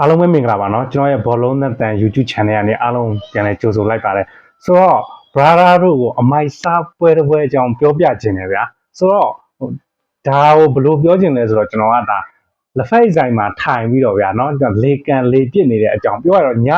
အားလုံးပဲမင်္ဂလာပါเนาะကျွန်တော်ရဲ့ဘောလုံးနဲ့တန် YouTube channel ကနေအားလုံးပြန်လည်ကြိုဆိုလိုက်ပါတယ်ဆိုတော့ brother တို့ကိုအမိုက်စားပွဲတစ်ပွဲအကြောင်းပြောပြခြင်းတယ်ဗျာဆိုတော့ဟိုဒါကိုဘယ်လိုပြောခြင်းလဲဆိုတော့ကျွန်တော်ကဒါလက်ဖက်ဆိုင်မှာထိုင်ပြီးတော့ဗျာเนาะလေကန်လေပြစ်နေတဲ့အကြောင်းပြောရတော့ည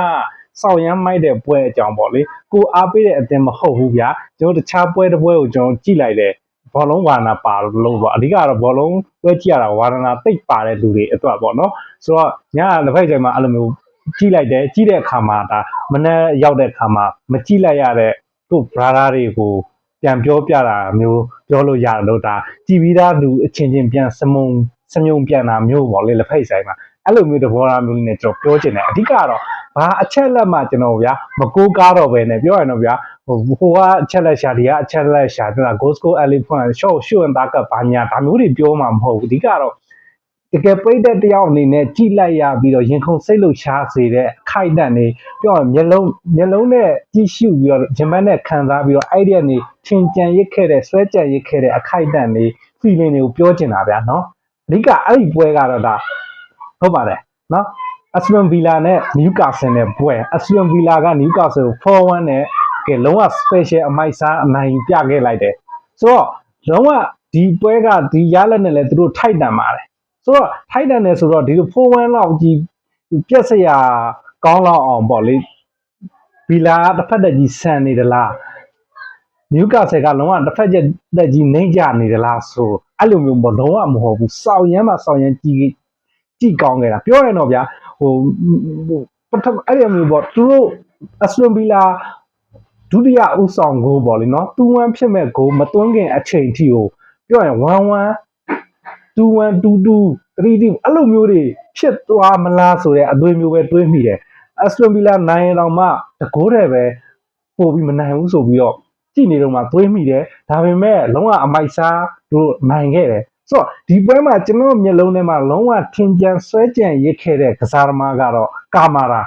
စောက်ရမ်းမိုက်တဲ့ပွဲအကြောင်းပေါ့လေကိုအားပေးတဲ့အတင်မဟုတ်ဘူးဗျာကျွန်တော်တခြားပွဲတစ်ပွဲကိုကျွန်တော်ကြည့်လိုက်တယ် ဘောလုံးဝါနာပါလို့ပေါ့အဓိကတော့ဘောလုံးပွဲကြည့်ရတာဝါနာတိတ်ပါတဲ့လူတွေအတွက်ပေါ့နော်ဆိုတော့ညကလက်ဖက်ချိန်မှာအဲ့လိုမျိုးကြည့်လိုက်တယ်ကြည့်တဲ့အခါမှာဒါမနေ့ရောက်တဲ့အခါမှာမကြည့်လိုက်ရတဲ့သူ့ brother တွေကိုပြန်ပြောပြတာမျိုးပြောလို့ရတယ်လို့ဒါကြည်ပြီးသားလူအချင်းချင်းပြန်စမုံစမြုံပြန်တာမျိုးပေါ့လေလက်ဖက်ဆိုင်မှာအဲ့လိုမျိုးသဘောထားမျိုးလေးနဲ့ကျွန်တော်ပြောချင်တယ်အဓိကတော့ ဘာအချက်လက်မှကျွန်တော်ဗျာမကိုးကားတော့ပဲနဲ့ပြောရရင်တော့ဗျာဟိုဟိုကအချက်လက်ရှာဒီကအချက်လက်ရှာတဲ့ ghost go elephant show show and dark ဘာညာဒါမျိုးတွေပြောမှာမဟုတ်ဘူးအဓိကတော့တကယ်ပြိတဲ့တယောက်အနေနဲ့ကြိလိုက်ရပြီးတော့ရင်ခုန်စိတ်လှုပ်ရှားစေတဲ့အခိုက်အတန့်တွေပြောရရင်မျက်လုံးမျက်လုံးနဲ့ကြည့်ရှုပြီးတော့ဂျမတ်နဲ့ခံစားပြီးတော့အဲ့ဒီကနေထင်ကြံရစ်ခဲ့တဲ့ဆွဲကြံရစ်ခဲ့တဲ့အခိုက်အတန့်တွေ feeling တွေကိုပြောချင်တာဗျာနော်အဓိကအဲ့ဒီပွဲကတော့ဒါဟုတ်ပါတယ်နော် အစလွန်ဗီလာနဲ့နယူကာဆယ်နဲ့ပွဲအစလွန်ဗီလာကနယူကာဆယ်ကို4-1နဲ့ကဲလုံးဝ special အမိုက်စားအနိုင်ပြခဲ့လိုက်တယ်ဆိုတော့လုံးဝဒီပွဲကဒီရလက်နဲ့လည်းသူတို့ထိုက်တန်ပါတယ်ဆိုတော့ထိုက်တန်တယ်ဆိုတော့ဒီလို4-1လောက်ကြီးပြက်စရာကောင်းလောက်အောင်ပေါ့လေဘီလာကတစ်ဖက်တက်ကြီးဆန်နေသလားနယူကာဆယ်ကလုံးဝတစ်ဖက်တက်ကြီးနှိမ့်ကြနေသလားဆိုအဲ့လိုမျိုးပေါ့လုံးဝမဟုတ်ဘူးစောက်ရမ်းမှစောက်ရမ်းကြည့်ကြည့်ကောင်းခဲ့တာပြောရင်တော့ဗျာ ဟိုဟိုပထမအဲ့ဒီမျိုးပေါ့သူတို့အစလွန်ဘီလာဒုတိယဥဆောင်ဂိုးပေါ့လေနော်2-1ဖြစ်မဲ့ဂိုးမသွင်းခင်အချိန်ထိကိုပြောရင်1-1 21 22 32အဲ့လိုမျိုးတွေဖြစ်သွားမလားဆိုတဲ့အသွေးမျိုးပဲတွေးမိတယ်အက်စတွန်ဗီလာနိုင်တောင်မှတကိုးတယ်ပဲပို့ပြီးမနိုင်ဘူးဆိုပြီးတော့ကြည့်နေတော့မှတွေးမိတယ်ဒါပေမဲ့လုံးဝအမိုက်စားတို့နိုင်ခဲ့တယ် ဆိုတော့ဒီပွဲမှာကျွန်တော်မျက်လုံးထဲမှာလုံးဝထင်ကြံဆွဲကြံရစ်ခဲ့တဲ့ကစားသမားကတော့ကာမာရာ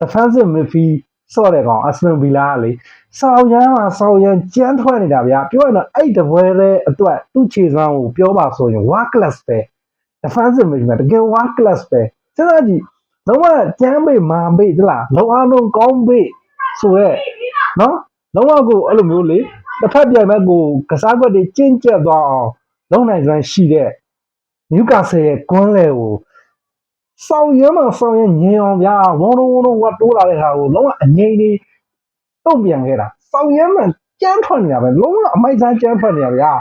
defensive midfield ဆော့တဲ့ကောင်အက်စတွန်ဗီလာကလေဆောက်ရမ်းမှာဆောက်ရမ်းကြမ်းထွက်နေတာဗျာပြောရတော့အဲ့တပွဲတဲ့အတွက်သူ့ခြေစွမ်းကိုပြောပါဆိုရင် work class ပဲ defensive midfield တကယ် work class ပဲစဉ်းစားကြည့်လုံးဝကြမ်းပေမာပေသလားလုံးအားလုံးကောင်းပေဆိုရက်နော်လုံးဝကိုအဲ့လိုမျိုးလေတစ်ဖက်ပြန်မဲ့ကိုကစားကွက်တွေကျင့်ကျက်သွားအောင် လုံနိုင်စွမ်းရှိတဲ့နျူကာဆယ်ရဲ့ကွန်းလေကိုဆောင်ရမ်းမှဆောင်ရမ်းညင်အောင်ဗျာဝုံလုံးဝုံလုံးဝတ်တိုးလာတဲ့ဟာကိုလုံးဝအငိမ့်နေတုံ့ပြန်ခဲ့တာဆောင်ရမ်းမှကြမ်းထွက်နေတာပဲလုံးဝအမိုက်စားကြမ်းထွက်နေတာဗျာ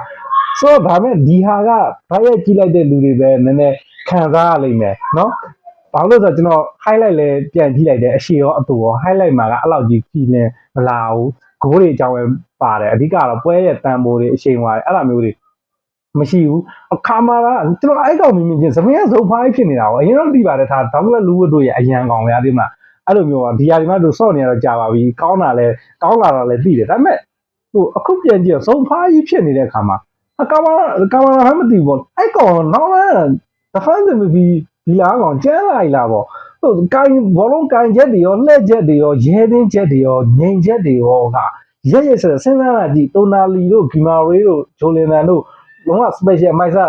ဆိုတော့ဒါမဲ့ဒီဟာကဘာရဲ့ကြည့်လိုက်တဲ့လူတွေပဲနည်းနည်းခံစားရလိမ့်မယ်နော်ဘာလို့လဲဆိုတော့ကျွန်တော် highlight လဲပြန်ကြည့်လိုက်တယ်အရှိရောအတူရော highlight မှာကအဲ့လောက်ကြီးဖြီးလင်းမလာဘူးဂိုးတွေအကြောင်းပဲပါတယ်အဓိကတော့ပွဲရဲ့တန်ဖိုးတွေအချိန်ဝါတွေအဲ့လိုမျိုးတွေ မရှိဘူးအခါမှာကကျွန်တော်အဲ့ကောင်မြင်မြင်ချင်းသမင်းကဇုံဖိုင်းဖြစ်နေတာပေါ့အရင်တော့သိပါတယ်ဒါဒေါက်လက်လူဝတ်တို့ရဲ့အရန်ကောင်များဒီမှာအဲ့လိုမျိုးကဒီဟာဒီမှာတို့စော့နေရတော့ကြာပါပြီကောင်းတာလဲကောင်းလာတာလဲသိတယ်ဒါပေမဲ့ဟိုအခုပြန်ကြည့်ဇုံဖိုင်းဖြစ်နေတဲ့အခါမှာအကာမကာမရာမသိဘူးပေါ့အဲ့ကောင်နောက်လဲ defensive မပြီးဒီလားကောင်ကျန်းလိုက်လားပေါ့ဟိုကိုင်ဘောလုံးကိုင်ချက်တွေရောလှည့်ချက်တွေရောရဲတင်းချက်တွေရောငိန်ချက်တွေရောကရက်ရက်ဆက်ဆက်စဉ်းစားလာကြည့်တိုနာလီတို့ဂီမာရေးတို့ဂျိုလင်တန်တို့ လုံးဝ special မိုက်ဆာ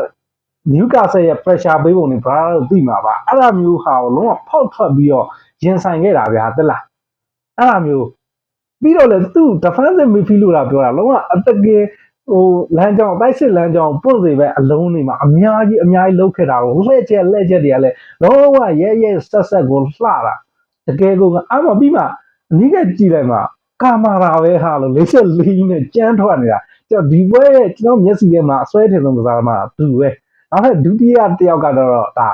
နယူကာဆယ်ရဲ့ pressure ပေးပုံတွေဘာလို့သိမှာပါအဲ့လိုမျိုးဟာကိုလုံးဝဖောက်ထွက်ပြီးတော့ရင်ဆိုင်ခဲ့တာဗျာတက်လားအဲ့လိုမျိုးပြီးတော့လေသူ့ defensive midfield လို့လာပြောတာလုံးဝအတကယ်ဟိုလမ်းကြောင်းတိုက်စစ်လမ်းကြောင်းပွင့်စေပဲအလုံးတွေမှာအများကြီးအများကြီးလောက်ခဲ့တာကိုလှည့်ချက်လှည့်ချက်တွေကလည်းလုံးဝရဲရဲဆက်ဆက်ကိုလှတာတကယ်ကိုအမှပြီးမှအနည်းကကြည့်လိုက်မှကာမာရာပဲဟာလို့လေးချက်လေးနဲ့ကြမ်းထွက်နေတာ ကျွန်တော်ဒီဘွဲရဲ့ကျွန်တော်မျက်စိထဲမှာအစွဲထင်ဆုံးကစားမှာသူပဲနောက်ထပ်ဒုတိယတစ်ယောက်ကတော့ဒါ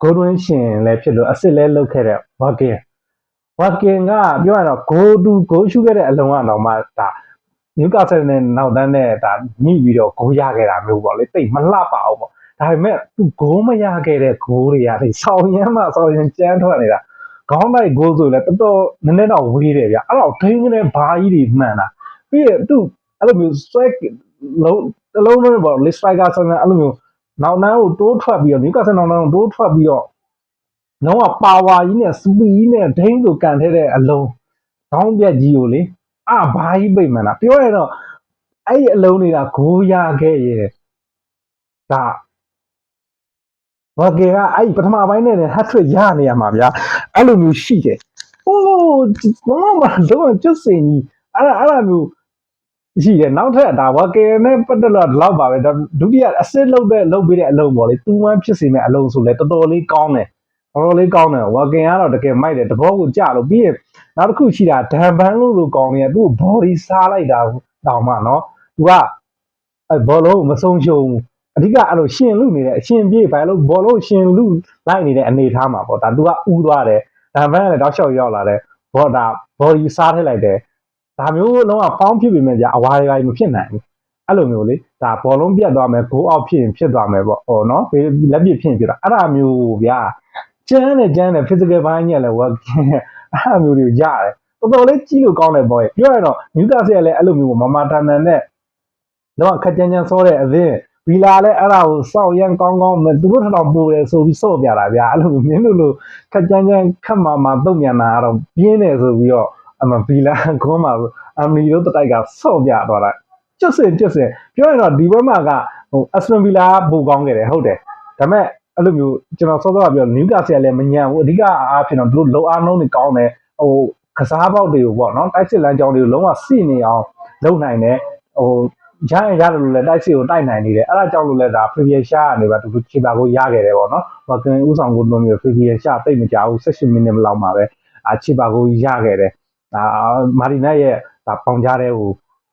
ဂိုးတွင်းရှင်လည်းဖြစ်လို့အစ်စ်လည်းလောက်ခဲ့တဲ့ဝါကင်ဝါကင်ကပြောရတော့ဂိုးတူဂိုးရှုခဲ့တဲ့အလုံးကတော့မှဒါနယူကာဆယ်နဲ့နောက်တန်းနဲ့ဒါညှိပြီးတော့ဂိုးရခဲ့တာမျိုးပေါ့လေတိတ်မလှပအောင်ပေါ့ဒါပေမဲ့သူဂိုးမရခဲ့တဲ့ဂိုးတွေကလေဆောင်းရမ်းမှဆောင်းရမ်းကြမ်းထွက်နေတာခေါင်းတိုက်ဂိုးဆိုလည်းတော်တော်နည်းနည်းတော့ဝေးတယ်ဗျအဲ့တော့ဒိန်းကနေဘာကြီးတွေမှန်တာပြီးရသူ အဲ့လိုမျိုး strike လုံးတလုံးလုံးပေါ့လေ striker ဆိုရင်အဲ့လိုမျိုးနောက်တန်းကိုတိုးထွက်ပြီးတော့နယူကာဆယ်နောက်တန်းကိုတိုးထွက်ပြီးတော့လုံးဝပါဝါကြီးနဲ့စပီကြီးနဲ့ဒိန်းကိုကန်ထဲတဲ့အလုံးခေါင်းပြက်ကြီးကိုလေအာဘာကြီးပိတ်မှန်တာပြောရတော့အဲ့ဒီအလုံးတွေကဂိုးရခဲ့ရဲ့ဒါဘာကေကအဲ့ဒီပထမပိုင်းနဲ့ဟတ်ထရစ်ရနေရမှာဗျာအဲ့လိုမျိုးရှိတယ်ဟိုးမမမတော့ကျွတ်စင်ကြီးအဲ့ဒါအဲ့ဒါမျိုး ရှိတယ်နောက်ထပ်ဒါဘာကေနဲ့ပတ်သက်တော့ဒီလောက်ပါပဲဒါဒုတိယအစစ်လုပ်တဲ့လုပ်ပေးတဲ့အလုပ်ပေါ့လေတူမန်းဖြစ်စေမဲ့အလုပ်ဆိုလဲတော်တော်လေးကောင်းတယ်တော်တော်လေးကောင်းတယ်ဝါကင်ကတော့တကယ်မိုက်တယ်တဘောကိုကြလို့ပြီးရင်နောက်တစ်ခုရှိတာဒန်ဘန်းလို့လို့ကောင်းနေတယ်သူ့ body စားလိုက်တာတောင်မှနော်သူကအဲဘောလုံးကိုမဆုံးရှုံးဘူးအဓိကအဲ့လိုရှင်လူနေတဲ့အရှင်ပြေးဘာလို့ဘောလုံးရှင်လူလိုက်နေတဲ့အနေထားမှာပေါ့ဒါသူကဥသွားတယ်ဒန်ဘန်းကလည်းတောက်လျှောက်ရောက်လာတယ်ဘောဒါ body စားထည့်လိုက်တယ် ဒါမျိုးလုံးဝဖောင်းဖြစ်ပေမဲ့ကြာအဝါတွေပါမဖြစ်နိုင်ဘူးအဲ့လိုမျိုးလေဒါဘောလုံးပြတ်သွားမယ် goal out ဖြစ်ရင်ဖြစ်သွားမယ်ပေါ့ဟောနော်လက်ပြဖြစ်ရင်ဖြစ်တာအဲ့ဒါမျိုးဗျာကျန်းတယ်ကျန်းတယ် physical ဘိုင်းကြီးလည်း work အဲ့ဒါမျိုးတွေကိုရတယ်တော်တော်လေးကြီးလို့ကောင်းတယ်ပေါ့ပြောရတော့ Newcastle ကလည်းအဲ့လိုမျိုးမမတန်တန်နဲ့တော့ခက်ကြမ်းကြမ်းစောတဲ့အသင်းဘီလာလည်းအဲ့ဒါကိုစောက်ရန်ကောင်းကောင်းသူတို့ထထောင်ပို့တယ်ဆိုပြီးစော့ပြတာဗျာအဲ့လိုမျိုးမင်းတို့လိုခက်ကြမ်းကြမ်းခက်မာမာတုံ့ပြန်တာကတော့ပြင်းတယ်ဆိုပြီးတော့ အမဘီလာကွန်မှာအမီတို့တတိုက်ကစော့ပြသွားတာကျွတ်စင်ကျွတ်စင်ပြောရတော့ဒီဘက်မှာကဟိုအစတွန်ဗီလာပိုကောင်းခဲ့တယ်ဟုတ်တယ်ဒါပေမဲ့အဲ့လိုမျိုးကျွန်တော်စောစောကပြောနယူကာဆယ်လည်းမညံဘူးအဓိကအားဖြင့်တော့သူတို့လောအားနှုံးတွေကောင်းတယ်ဟိုကစားပေါက်တွေကိုပေါ့နော်တိုက်စစ်လမ်းကြောင်းတွေကိုလုံးဝစီနေအောင်လုပ်နိုင်တယ်ဟိုရရင်ရတယ်လို့လည်းတိုက်စစ်ကိုတိုက်နိုင်နေတယ်အဲ့ဒါကြောင့်လို့လည်းဒါ previous shot ကနေပါတူတူချေပါကိုရခဲ့တယ်ပေါ့နော်ဟိုကင်ဥဆောင်ကိုလုံးမျိုး previous shot တိတ်မကြဘူး16မိနစ်လောက်မှာပဲအာချေပါကိုရခဲ့တယ် ဒါမာရီနက်ရဲ့ဒါပေါင်ကြားတဲ့ဟို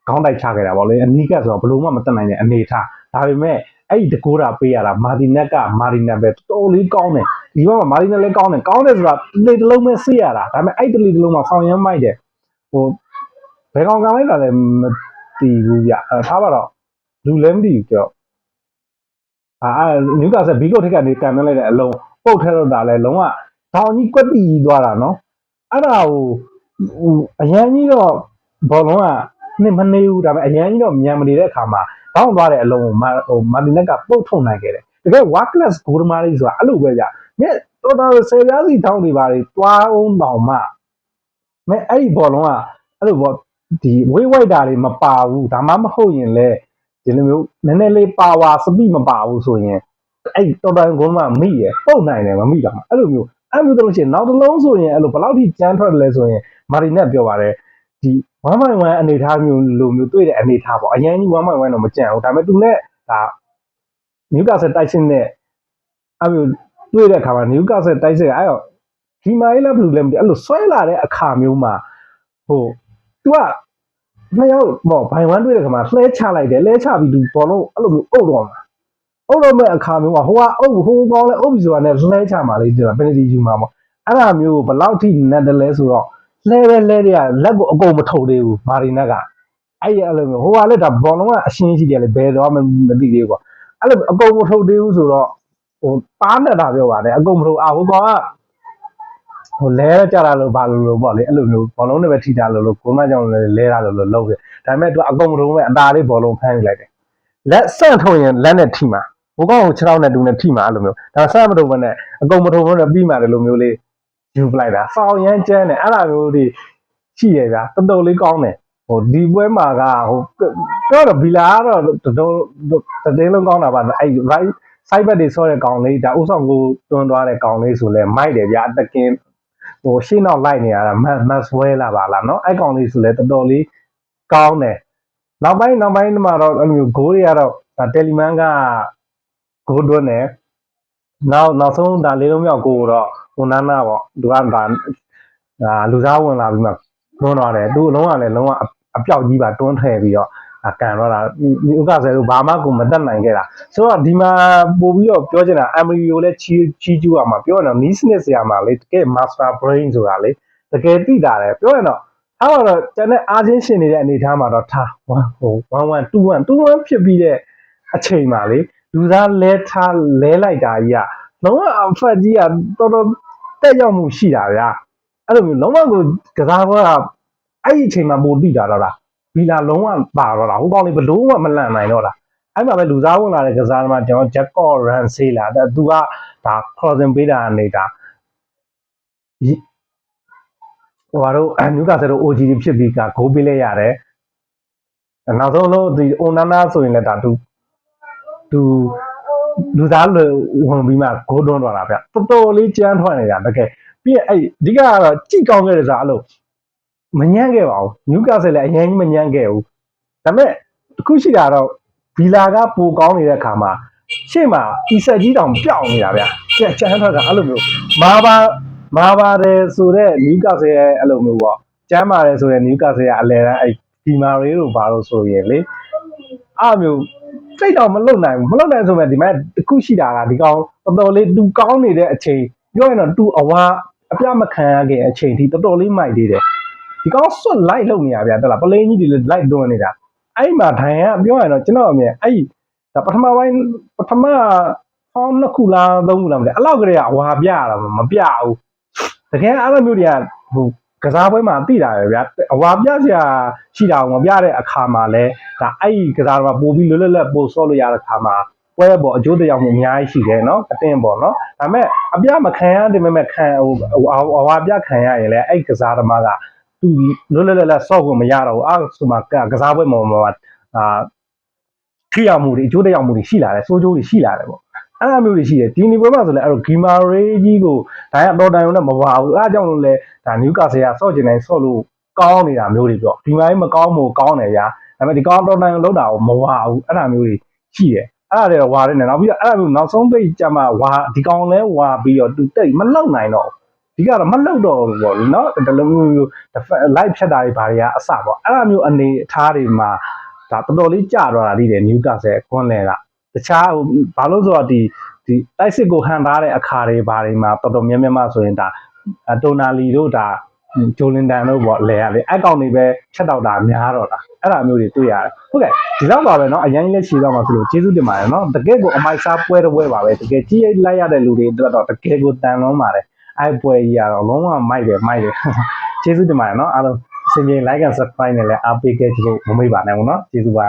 ခေါင်းတိုက်ချခဲ့တာပေါ့လေအနီးကပ်ဆိုတော့ဘလို့မှမတက်နိုင်တဲ့အနေထားဒါပေမဲ့အဲ့ဒီတကိုးတာပေးရတာမာတီနက်ကမာရီနက်ပဲတော်တော်လေးကောင်းတယ်ဒီဘက်မှာမာရီနက်လည်းကောင်းတယ်ကောင်းတယ်ဆိုတာတလေတစ်လုံးပဲစေးရတာဒါပေမဲ့အဲ့တလေတစ်လုံးမှာဆောင်ရမ်းမိုက်တယ်ဟိုဘယ်ကောင်ကလိုက်တာလဲမသိဘူးဗျအဲထားပါတော့လူလည်းမသိဘူးကြောက်အာနယူကာဆယ်ဘီကိုထိတ်ကနေကန်နေလိုက်တဲ့အလုံးပုတ်ထဲတော့တာလဲလုံးဝတောင်ကြီးကွက်တီသွားတာနော်အဲ့ဒါဟို ဟိုအရန်ကြီးတော့ဘောလုံးကနှစ်မနေဘူးဒါပေမဲ့အရန်ကြီးတော့မြန်မနေတဲ့အခါမှာဘောင်းသွားတဲ့အလုံးကိုမာဟိုမာတင်နက်ကပုတ်ထုတ်နိုင်ခဲ့တယ်တကယ် work class ဂိုးသမားလေးဆိုတာအဲ့လိုပဲကြာမြက်တော်တော်ဆယ်ပြားစီတောင်းနေပါလေတွားအောင်တောင်မှမဲအဲ့ဒီဘောလုံးကအဲ့လိုပေါ့ဒီဝေးဝိုက်တာတွေမပါဘူးဒါမှမဟုတ်ရင်လေဒီလိုမျိုးနည်းနည်းလေးပါဝါစပိမပါဘူးဆိုရင်အဲ့တော်တော်ဂိုးသမားမိရပုတ်နိုင်တယ်မမိတာအဲ့လိုမျိုးအဲ့လိုတော့ရှင်နောက်တစ်လုံးဆိုရင်အဲ့လိုဘယ်လောက်ထိကြမ်းထွက်တယ်လဲဆိုရင် မာရီနက်ပြောပါတယ်ဒီ1.1အနေထားမျိုးလိုမျိုးတွေ့တဲ့အနေထားပေါ့အရင်ကြီး1.1တော့မကြံဘူးဒါပေမဲ့သူနဲ့ဒါနယူကာဆယ်တိုက်စစ်နဲ့အဲ့လိုတွေ့တဲ့အခါမှာနယူကာဆယ်တိုက်စစ်ကအဲ့တော့ဒီမိုင်းလည်းဘယ်လိုလဲမသိအဲ့လိုဆွဲလာတဲ့အခါမျိုးမှာဟို तू ကနှစ်ယောက်ပေါ့ဘိုင်ဝမ်တွေ့တဲ့ခါမှာလှဲချလိုက်တယ်လှဲချပြီးသူဘောလုံးအဲ့လိုမျိုးအုပ်တော့မှာအုပ်တော့မဲ့အခါမျိုးမှာဟိုကအုပ်ဟိုကောင်းလဲအုပ်ပြီးဆိုတာနဲ့လှဲချမှာလေးဒီမှာပင်နီတီယူမှာပေါ့အဲ့ဒါမျိုးကိုဘယ်လောက်ထိနက်တယ်လဲဆိုတော့ လှဲပဲလှဲတွေကလက်ကိုအကုန်မထုတ်သေးဘူးမာရီနက်ကအဲ့ရအဲ့လိုမျိုးဟိုကလည်းဒါဘောလုံးကအရှင်းရှိတယ်လေဘယ်တော့မှမသိသေးဘူးကွာအဲ့လိုအကုန်မထုတ်သေးဘူးဆိုတော့ဟိုပါနေတာပြောပါတယ်အကုန်မထုတ်အာဟိုကောင်ကဟိုလဲကြတာလို့ဘာလို့လို့ပေါ့လေအဲ့လိုမျိုးဘောလုံးနဲ့ပဲထိတာလို့လို့ကိုမကြောင့်လဲလဲတာလို့လို့လုပ်တယ်ဒါပေမဲ့သူကအကုန်မထုံးမဲ့အตาလေးဘောလုံးဖမ်းယူလိုက်တယ်လက်ဆန့်ထုံရင်လက်နဲ့ထိမှာဘိုးကောင်ကိုခြေထောက်နဲ့တူနဲ့ထိမှာအဲ့လိုမျိုးဒါဆန့်မထုံဘဲနဲ့အကုန်မထုံဘဲနဲ့ပြီးမှတယ်လို့မျိုးလေး ယူပလိုက်တာစောင်းရမ်းကျန်းတယ်အဲ့လိုမျိုးတွေရှိရဗျာတော်တော်လေးကောင်းတယ်ဟိုဒီပွဲမှာကဟိုပြောတော့ဘီလာကတော့တော်တော်တတင်းလုံးကောင်းတာပါအဲ့ right side back တွေဆော့တဲ့ကောင်လေးဒါဥဆောင်ကိုတွန်းသွားတဲ့ကောင်လေးဆိုလဲမိုက်တယ်ဗျာအတကင်း ဟိုရှေ့နောက်လိုက်နေရတာမတ်မတ်ဆွဲလာပါလားเนาะအဲ့ကောင်လေးဆိုလဲတော်တော်လေးကောင်းတယ်နောက်ပိုင်းနောက်ပိုင်းမှာတော့အဲ့လိုမျိုးဂိုးတွေကတော့တယ်လီမန်ကဂိုးတွန်းတယ်နောက်နောက်ဆုံးဒါလေးလုံးမြောက်ကိုတော့ ဟိုနာနာပေါ့သူကဒါဒါလူစားဝင်လာပြီးမှတွန်းသွားတယ်သူအလုံးကလည်းလုံးဝအပြောက်ကြီးပါတွန်းထည့်ပြီးတော့အကန်တော့တာဒီဥက္ကဆယ်တို့ဘာမှကိုမတက်နိုင်ခဲ့တာဆိုတော့ဒီမှာပို့ပြီးတော့ပြောချင်တာအမ်မရီယိုလည်းချီချီကျူးရမှာပြောရတော့နီးစနစ်ဆရာမှာလေတကယ် master brain ဆိုတာလေတကယ်သိတာတယ်ပြောရတော့အဲ့တော့ကျန်တဲ့အားချင်းရှင်နေတဲ့အနေအထားမှာတော့ထား1ဟို11 21 21ဖြစ်ပြီးတဲ့အချိန်မှာလေလူသားလဲထားလဲလိုက်တာကြီးက လုံးဝအဖက်ကြီးကတော်တော်တက်ရောက်မှုရှိတာဗျာအဲ့လိုမျိုးလုံးဝကိုကစားကွာအဲ့ဒီအချိန်မှာပိုတိတာတော့လားဘီလာလုံးဝပါတော့တာဟိုကောင်လေးဘလို့မှမလန့်နိုင်တော့တာအဲ့မှာပဲလူစားဝင်လာတဲ့ကစားသမားကျွန်တော်ဂျက်ကော့ရန်ဆေးလာတဲ့သူကဒါ crossing ပေးတာနေတာဟိုကတော့နယူကာဆယ်တို့ OG ဖြစ်ပြီးကဂိုးပေးလိုက်ရတယ်နောက်ဆုံးလို့ဒီအိုနာနာဆိုရင်လည်းဒါသူသူ လူသားလူဝင်ပြီးမှဂိုးတွန်းသွားတာဗျတော်တော်လေးကြမ်းထွက်နေတာတကယ်ပြီးရင်အဲ့အဓိကကတော့ကြိတ်ကောင်းခဲ့တယ်ဆိုတာအဲ့လိုမညံ့ခဲ့ပါဘူးနျူကာဆယ်လည်းအရင်ကြီးမညံ့ခဲ့ဘူးဒါပေမဲ့တစ်ခုရှိတာတော့ဗီလာကပိုကောင်းနေတဲ့အခါမှာရှေ့မှာအီဆက်ကြီးတောင်ပျောက်နေတာဗျကြက်ကြမ်းထွက်ကအဲ့လိုမျိုးမာဘာမာပါတယ်ဆိုတော့နျူကာဆယ်ရဲ့အဲ့လိုမျိုးပေါ့ကျမ်းပါတယ်ဆိုတော့နျူကာဆယ်ကအလဲတန်းအဲ့ဒီမာရေးတို့ဘာလို့ဆိုရင်လေအဲ့လိုမျိုး စိတ်တော့မလုံနိုင်ဘူးမလုံနိုင်ဆိုမဲ့ဒီမဲ့တစ်ခုရှိတာကဒီကောင်တော်တော်လေးတူကောင်းနေတဲ့အချိန်ပြောရင်တော့တူအဝါအပြမခံရခင်အချိန်ထိတော်တော်လေးမိုက်သေးတယ်ဒီကောင်ဆွတ်လိုက်လုံနေရဗျာတက်လားပလင်းကြီးတွေလည်းလိုက်တွန်းနေတာအဲ့မှာဒိုင်ကပြောရင်တော့ကျွန်တော်အမြင်အဲ့ဒါပထမပိုင်းပထမဟောင်းနှစ်ခုလားသုံးခုလားမသိဘူးအဲ့လောက်ကလေးကအဝါပြရတာမပြဘူးတကယ်အဲ့လိုမျိုးတွေကဟို ကစားပွဲမှာသိတာပဲဗျာအဝါပြစရာရှိတာကိုမပြတဲ့အခါမှာလဲဒါအဲ့ဒီကစားတော့ပို့ပြီးလွတ်လွတ်လပ်ပို့ဆော့လို့ရတဲ့ခါမှာပွဲပေါ်အကျိုးတရားမှုအများကြီးရှိတယ်နော်အတင်းပေါ်နော်ဒါပေမဲ့အပြမခံရတယ်မဲ့မဲ့ခံဟိုဟိုအဝါပြခံရရင်လည်းအဲ့ကစားသမားကသူလွတ်လွတ်လပ်လပ်ဆော့ဖို့မရတော့ဘူးအဲ့ဆိုမှကစားပွဲပေါ်မှာအာထိရောက်မှုတွေအကျိုးတရားမှုတွေရှိလာတယ်စိုးကျိုးတွေရှိလာတယ်ပေါ့ အဲ့လိုမျိုးတွေရှိတယ်ဒီနီပွဲမှာဆိုလည်းအဲ့လိုဂီမာရေးကြီးကိုဒါရတော့တန်ရုံနဲ့မပါဘူးအဲ့ဒါကြောင့်လို့လဲဒါနျူကာဆယ်ကဆော့ကျင်တိုင်းဆော့လို့ကောင်းနေတာမျိုးတွေပြောဒီမိုင်းမကောင်းမို့ကောင်းတယ်ဗျာဒါပေမဲ့ဒီကောင်တော်နိုင်လောက်တာကိုမဝါဘူးအဲ့ဒါမျိုးတွေရှိတယ်အဲ့ဒါတွေတော့ဝါတယ်နဲ့နောက်ပြီးတော့အဲ့ဒါမျိုးနောက်ဆုံးပိတ်ကြမှာဝါဒီကောင်လဲဝါပြီးတော့သူတိတ်မလောက်နိုင်တော့ဘူးဒီကတော့မလောက်တော့ဘူးပေါ့နော်ဒီလိုမျိုးမျိုး live ဖြတ်တာတွေဘာတွေကအစပေါ့အဲ့ဒါမျိုးအနေအထားတွေမှာဒါတော်တော်လေးကြာတော့တာဒီတယ်နျူကာဆယ်ကွန်လဲက တခြားဟိုဘာလို့ဆိုတော့ဒီဒီတိုက်စစ်ကိုဟန်ထားတဲ့အခါတွေဘာတွေမှာတော်တော်များများမှဆိုရင်ဒါတိုနာလီတို့ဒါဂျိုလင်တန်တို့ပေါ့လဲရလေအကောင်တွေပဲဖြတ်တော့တာများတော့တာအဲ့ဒါမျိုးတွေတွေ့ရတယ်ဟုတ်ကဲ့ဒီလောက်ပါပဲเนาะအရင်လက်ရှိတော့မှဆိုလို့ကျေးဇူးတင်ပါတယ်เนาะတကယ်ကိုအမိုက်စားပွဲတစ်ပွဲပါပဲတကယ်ကြီးရိတ်လိုက်ရတဲ့လူတွေအတွက်တော့တကယ်ကိုတန်လုံးပါတယ်အဲ့ပွဲကြီးကတော့လုံးဝမိုက်တယ်မိုက်တယ်ကျေးဇူးတင်ပါတယ်เนาะအားလုံးစင်ပြေ like and subscribe နဲ့လည်းအားပေးခဲ့ကြလို့မမေ့ပါနဲ့ဘူးเนาะကျေးဇူးပါ